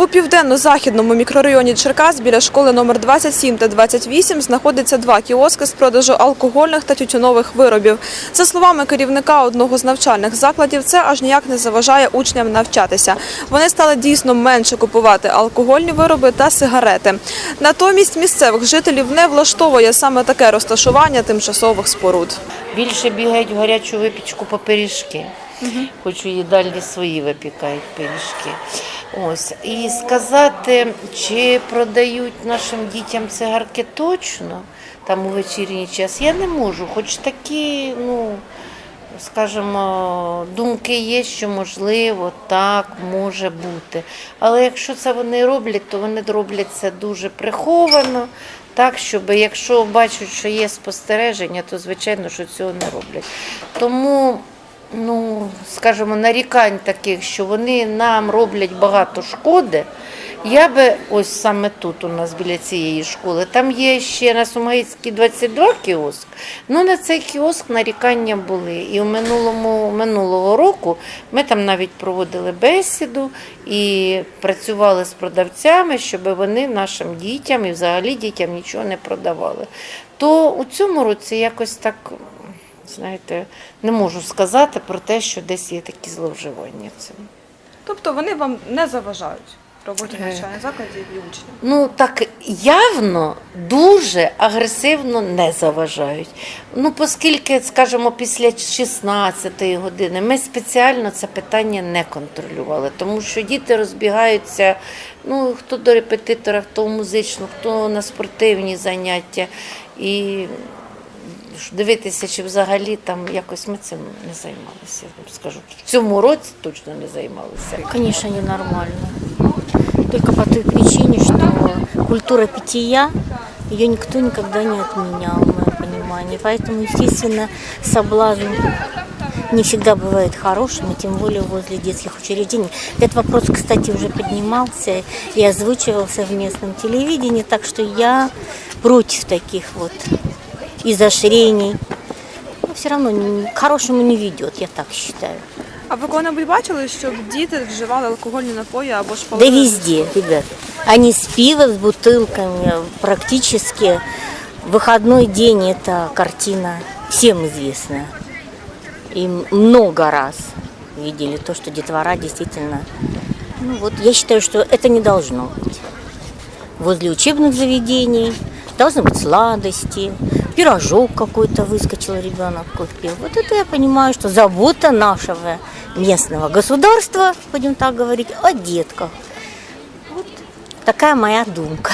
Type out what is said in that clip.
У південно-західному мікрорайоні Черкас біля школи номер 27 та 28 знаходиться два кіоски з продажу алкогольних та тютюнових виробів. За словами керівника одного з навчальних закладів, це аж ніяк не заважає учням навчатися. Вони стали дійсно менше купувати алкогольні вироби та сигарети. Натомість місцевих жителів не влаштовує саме таке розташування тимчасових споруд. Більше бігають в гарячу випічку по пиріжки. Хоч у їдальні свої випікають пиріжки. Ось. І сказати, чи продають нашим дітям цигарки точно там у вечірній час, я не можу. Хоч такі, ну, скажімо, думки є, що можливо, так може бути. Але якщо це вони роблять, то вони роблять це дуже приховано. Так, щоб якщо бачать, що є спостереження, то звичайно, що цього не роблять. Тому, скажімо, нарікань таких, що вони нам роблять багато шкоди. Я би ось саме тут у нас біля цієї школи. Там є ще на Сумгаїцькій 22 кіоск. Ну на цей кіоск нарікання були. І в минулому минулого року ми там навіть проводили бесіду і працювали з продавцями, щоб вони нашим дітям і взагалі дітям нічого не продавали. То у цьому році якось так. Знаєте, не можу сказати про те, що десь є такі зловживання цим. Тобто вони вам не заважають роботі навчальних закладів і учнів. Ну так явно дуже агресивно не заважають. Ну, оскільки, скажімо, після 16-ї години ми спеціально це питання не контролювали, тому що діти розбігаються, ну хто до репетитора, хто в музичну, хто на спортивні заняття. І дивитися, чи взагалі там якось ми цим не займалися. Скажу. В цьому році точно не займалися. Конечно, ненормально. Только по той причине, что культура питья, ее никто никогда не отменял, в моем понимании. Поэтому, естественно, соблазн не всегда бывает хорошим, и тем более возле детских учреждений. Этот вопрос, кстати, уже поднимался и озвучивался в местном телевидении, так что я против таких вот изощрений. Но все равно не- к хорошему не ведет, я так считаю. А ви коли-небудь бачили, щоб діти вживали алкогольні напої або ж Да палили? везде, ребят. Они с пива, с бутылками, практически выходной день это картина всем известная. И много раз видели то, что детвора действительно... Ну вот я считаю, что это не должно быть. Возле учебных заведений должны быть сладости, пирожок какой-то выскочил ребенок купил. Вот это я понимаю, что забота нашего местного государства, будем так говорить, о детках. Вот такая моя думка.